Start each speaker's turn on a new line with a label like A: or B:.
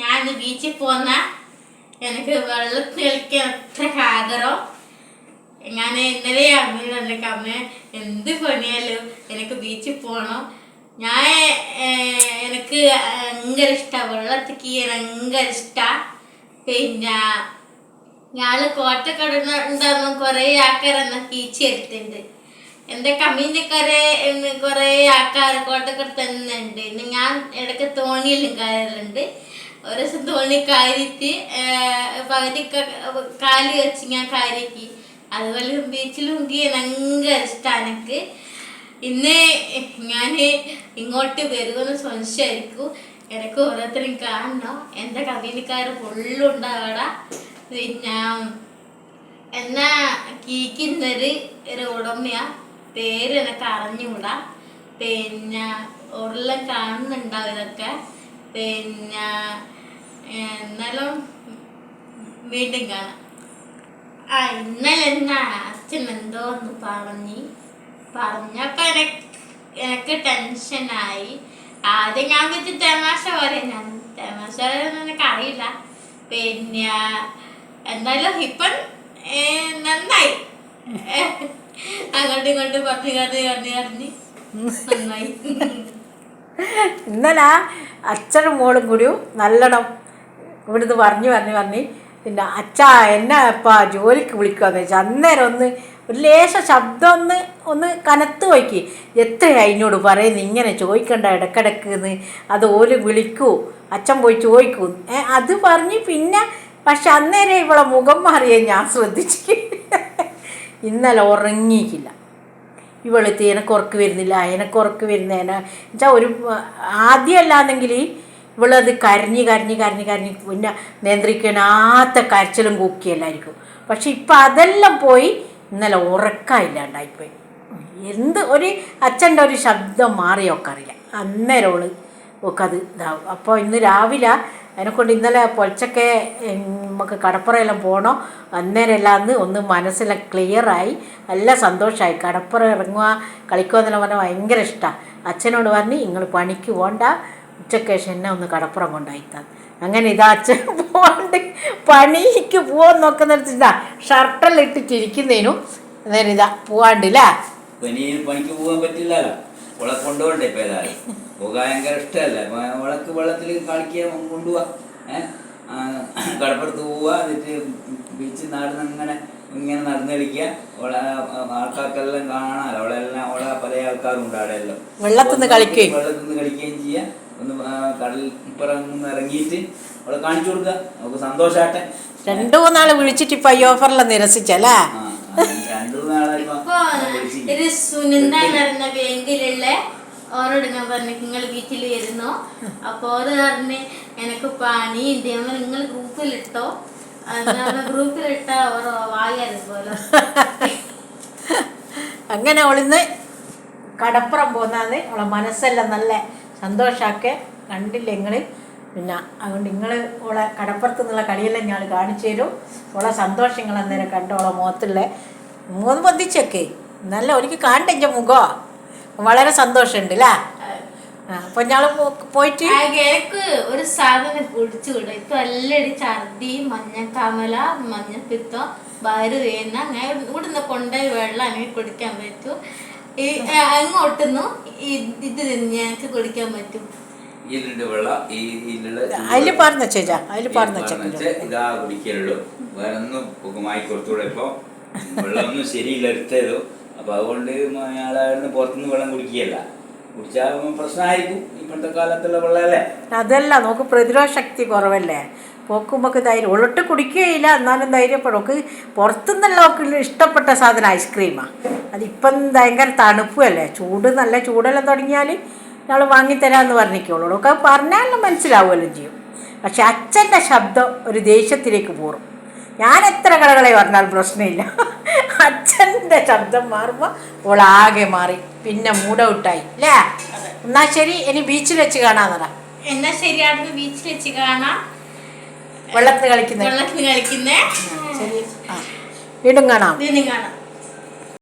A: ഞാൻ ബീച്ചിൽ പോന്ന എനിക്ക് വെള്ളത്തിൽ കളിക്കാൻ എത്ര ആഗ്രഹം. ഞാൻ ഇന്നലെ അമ്മ അമ്മ എന്ത് പണിയാലും എനിക്ക് ബീച്ചിൽ പോകണം ഞാൻ എനിക്ക് ഭയങ്കര ഇഷ്ടമാണ് വെള്ളത്തിൽ കീറാൻ ഭയങ്കര ഇഷ്ടമാണ് പിന്നെ ഞാൻ കോട്ട ഉണ്ടാകുന്ന കുറേ ആൾക്കാർ എന്നാ ബീച്ച് എടുത്തിട്ടുണ്ട്. എന്റെ കമ്മ്യൂണിക്കാരെ എന്ന് കുറേ ആൾക്കാർ കോട്ടക്കടുത്ത് തന്നെ ഉണ്ട് ഇന്ന് ഞാൻ ഇടയ്ക്ക് തോണിയിലും കയറലുണ്ട്. ഒരു തോണി കയറിയിട്ട് പകുതി കാൽ വെച്ച് ഞാൻ കയറിക്ക് അതുപോലെ ബീച്ചിലും ഭയങ്കര ഇഷ്ടമാണ് എനിക്ക്. ഇന്ന് ഞാൻ ഇങ്ങോട്ട് വരുമെന്ന് സംശയമായിരിക്കും എനിക്ക് ഓരോരുത്തരും കാണണം? എന്റെ കമ്പനിക്കാർ ഫുള്ളും ഉണ്ടാവട. പിന്നെ എന്നാ കീക്കുന്നൊരു ഒരു ഉടമയാ. പേര് എനിക്ക് അറിഞ്ഞുകൂടാ. പിന്നെ ഉരുളം കാണുന്നുണ്ടാവും ഇതൊക്കെ. പിന്നെ എന്നാലും വീണ്ടും കാണാം. ആ ഇന്നലെ എന്നാ അച്ഛൻ എന്തോ ഒന്ന് പറഞ്ഞ്. പറഞ്ഞപ്പോ എനക്ക് ടെൻഷനായി ആദ്യം ഞാൻ വെച്ച് തമാശ പറയുന്നത് തമാശ പറയുന്നത് എനിക്ക് അറിയില്ല. പിന്നെ എന്നാലും ഇപ്പം നന്നായി. അങ്ങോട്ടും ഇങ്ങോട്ടും പറഞ്ഞു കറി കറി കറഞ്ഞ് നന്നായി.
B: ഇന്നലെ അച്ഛനും മോളും കൂടി നല്ലോണം ഇവിടുന്ന് പറഞ്ഞു പറഞ്ഞു പറഞ്ഞ് പിന്നെ അച്ഛാ എന്നെ ഇപ്പം ജോലിക്ക് വിളിക്കുമെന്ന് വെച്ചാൽ അന്നേരം ഒന്ന് ഒരു ലേശ ശബ്ദം ഒന്ന് ഒന്ന് കനത്ത് വയ്ക്കി. എത്രയാ എന്നോട് പറയുന്നു? ഇങ്ങനെ ചോദിക്കണ്ട ഇടക്കിടക്ക് എന്ന്. അത് ഓൽ വിളിക്കൂ. അച്ഛൻ പോയി ചോദിക്കൂ. അത് പറഞ്ഞ് പിന്നെ പക്ഷെ അന്നേരം ഇവളെ മുഖം മാറിയേ ഞാൻ ശ്രദ്ധിച്ചു ഇന്നലെ ഉറങ്ങിയിട്ടില്ല ഇവളെത്തി എനക്ക് ഉറക്ക് വരുന്നില്ല എനക്ക് ഉറക്ക് വരുന്നേന എന്നുവെച്ചാൽ ഒരു ആദ്യമല്ലാന്നെങ്കിൽ ഇവളത് കരഞ്ഞ് കരഞ്ഞ് കരഞ്ഞ് കരഞ്ഞ് പിന്നെ നിയന്ത്രിക്കാനാത്ത കരച്ചിലും കൂക്കിയല്ലായിരിക്കും. പക്ഷെ ഇപ്പം അതെല്ലാം പോയി ഇന്നലെ ഉറക്കമില്ലാണ്ടായിപ്പോയി. എന്ത് ഒരു അച്ഛന്റെ ഒരു ശബ്ദം മാറിയൊക്കെ അറിയാം അന്നേരം ഒക്കെ അത് ഇതാവും. അപ്പോൾ ഇന്ന് രാവിലെ അതിനെക്കൊണ്ട് ഇന്നലെ പൊലച്ചൊക്കെ നമുക്ക് കടപ്പുറയെല്ലാം പോകണോ അന്നേരം എല്ലാം അന്ന് ഒന്ന് മനസ്സിലെ ക്ലിയറായി നല്ല സന്തോഷമായി കടപ്പുറ ഇറങ്ങുക കളിക്കുക എന്നെല്ലാം പറഞ്ഞാൽ ഭയങ്കര ഇഷ്ടമാണ് അച്ഛനോട് പറഞ്ഞ് നിങ്ങൾ പണിക്ക് പോകണ്ട ഉച്ചയ്ക്ക് ശേഷം എന്നെ ഒന്ന് കടപ്പുറം കൊണ്ടായിത്താൻ അങ്ങനെ ഇതാ അച്ഛൻ പോകാണ്ട് പണിക്ക് പോവാൻ നോക്കുന്നിടത്ത് ഇതാ ഷർട്ടെല്ലാം ഇട്ടിട്ടിരിക്കുന്നതിനും അന്നേരം ഇതാ
C: പോവാണ്ടില്ല? പണിക്ക് പോകാൻ പറ്റില്ലല്ലോ. ഓളെ കൊണ്ടുപോകണ്ടേ ഇപ്പൊ ഏതായാലും. പോകാൻ ഭയങ്കര ഇഷ്ടമല്ല? ഓളക്ക് വെള്ളത്തിൽ കളിക്കാൻ കൊണ്ടുപോവാ. ഏഹ് കടപ്പുറത്ത് പോവുക എന്നിട്ട് ബീച്ച് നടന്ന് ഇങ്ങനെ ഇങ്ങനെ നടന്നടിക്കുക. ഓളെ ആൾക്കാർക്കെല്ലാം കാണാമല്ലോ അവളെല്ലാം ഓളെ പല ആൾക്കാരും ഉണ്ട് അവിടെ എല്ലാം
B: വെള്ളത്തിൽ നിന്ന് കളിക്കുകയും.
C: വെള്ളത്തിൽ നിന്ന് കളിക്കുകയും ചെയ്യാം. ഒന്ന് ആ, കടൽ ഇപ്പറങ്ങുന്ന ഇറങ്ങിയിട്ട് അവളെ കാണിച്ചു കൊടുക്കുക നമുക്ക് സന്തോഷാട്ടെ.
B: രണ്ടു മൂന്നാൾ വിളിച്ചിട്ട് ഇപ്പൊ ഈ ഓഫറെല്ലാം നിരസിച്ചല്ലേ
C: രണ്ടു
A: ഒരു സുനന്ദ നടന്ന ബാങ്കിലുള്ള ഓരോട് ഞാൻ പറഞ്ഞു നിങ്ങൾ വീട്ടിൽ വരുന്നോ. അപ്പൊ ഓര് പറഞ്ഞ് എനക്ക് പണി ഉണ്ട് നമ്മൾ നിങ്ങൾ ഗ്രൂപ്പിലിട്ടോ? ഗ്രൂപ്പിലിട്ട ഓരോ വായായിരുന്നു
B: അങ്ങനെ അവളിന്ന് കടപ്പുറം പോന്നാന്ന് അവളെ മനസ്സെല്ലാം നല്ല സന്തോഷമാക്കെ കണ്ടില്ല നിങ്ങൾ പിന്നെ അതുകൊണ്ട് നിങ്ങൾ ഓളെ കടപ്പുറത്ത് നിന്നുള്ള കളിയെല്ലാം ഞാൻ കാണിച്ചു തരും. ഓളെ സന്തോഷങ്ങൾ അന്നേരം കണ്ടോളെ ഓളെ മുഖത്തുള്ള മൂന്ന് പൊന്തിച്ചൊക്കെ. നല്ല ഒരിക്കൽ കാണട്ടെ മുഖം? വളരെ സന്തോഷമുണ്ട് അല്ലേ? അപ്പൊ ഞങ്ങൾ പോയിട്ട്?
A: ഒരു സാധനം കുടിച്ചു കുടിച്ചുകൂടെ ഇപ്പൊ എല്ലടി ഛർദി മഞ്ഞ മഞ്ഞപ്പിത്തം വയറ് വേദന ഞാൻ ഇവിടുന്ന് കൊണ്ടുപോയി വെള്ളം എനിക്ക് കുടിക്കാൻ പറ്റും. അങ്ങോട്ടുന്നു ഇത് ഞങ്ങൾക്ക് കുടിക്കാൻ പറ്റും.
C: വെള്ളം ഈ
B: അതിൽ പറഞ്ഞ ചേച്ചാ അതിൽ പറഞ്ഞ
C: വെച്ച് ഇതാ കുടിക്കലുള്ളൂ. വേറെ ഒന്നും പുകമായി കൊടുത്തൂടെ ഇപ്പൊ. വെള്ളമൊന്നും ശരിയില്ല എടുത്തതോ. അപ്പൊ അതുകൊണ്ട് അയാളായിരുന്നു പുറത്തുനിന്ന് വെള്ളം കുടിക്കുകയല്ല. കുടിച്ചാൽ പ്രശ്നമായിരിക്കും ഇപ്പോഴത്തെ കാലത്തുള്ള വെള്ളമല്ലേ?
B: അതല്ല നമുക്ക് പ്രതിരോധ ശക്തി കുറവല്ലേ? പോക്കുമ്പോൾ ധൈര്യം. ഉള്ളിട്ട് കുടിക്കുകയില്ല എന്നാലും ധൈര്യപ്പെടും. ഒക്കെ പുറത്തുനിന്നുള്ളവർക്ക് ഇഷ്ടപ്പെട്ട സാധനം ഐസ്ക്രീമാണ് അതിപ്പം ഭയങ്കര തണുപ്പല്ലേ? ചൂട് നല്ല ചൂടെല്ലാം തുടങ്ങിയാൽ ഞങ്ങൾ വാങ്ങിത്തരാമെന്ന് പറഞ്ഞിക്കോളൂ ഒക്കെ പറഞ്ഞാലും മനസ്സിലാവുമല്ലോ ചെയ്യും പക്ഷെ അച്ഛന്റെ ശബ്ദം ഒരു ദേഷ്യത്തിലേക്ക് പോറും ഞാൻ എത്ര കടകളെ പറഞ്ഞാൽ പ്രശ്നമില്ല. അച്ഛന്റെ ശബ്ദം മാറുമ്പോൾ ഓളാകെ മാറി. പിന്നെ മൂഡ് ഔട്ടായി അല്ലേ എന്നാൽ ശരി ഇനി ബീച്ചിൽ വെച്ച് കാണാന്നറ
A: എന്നാ ശരിയാണെന്ന് ബീച്ചിൽ വെച്ച് കാണാം.
B: വെള്ളത്തിൽ കളിക്കുന്നേ?
A: വെള്ളത്തിൽ കളിക്കുന്നേ?
B: വീണ്ടും കാണാം.
A: വീണ്ടും കാണാം.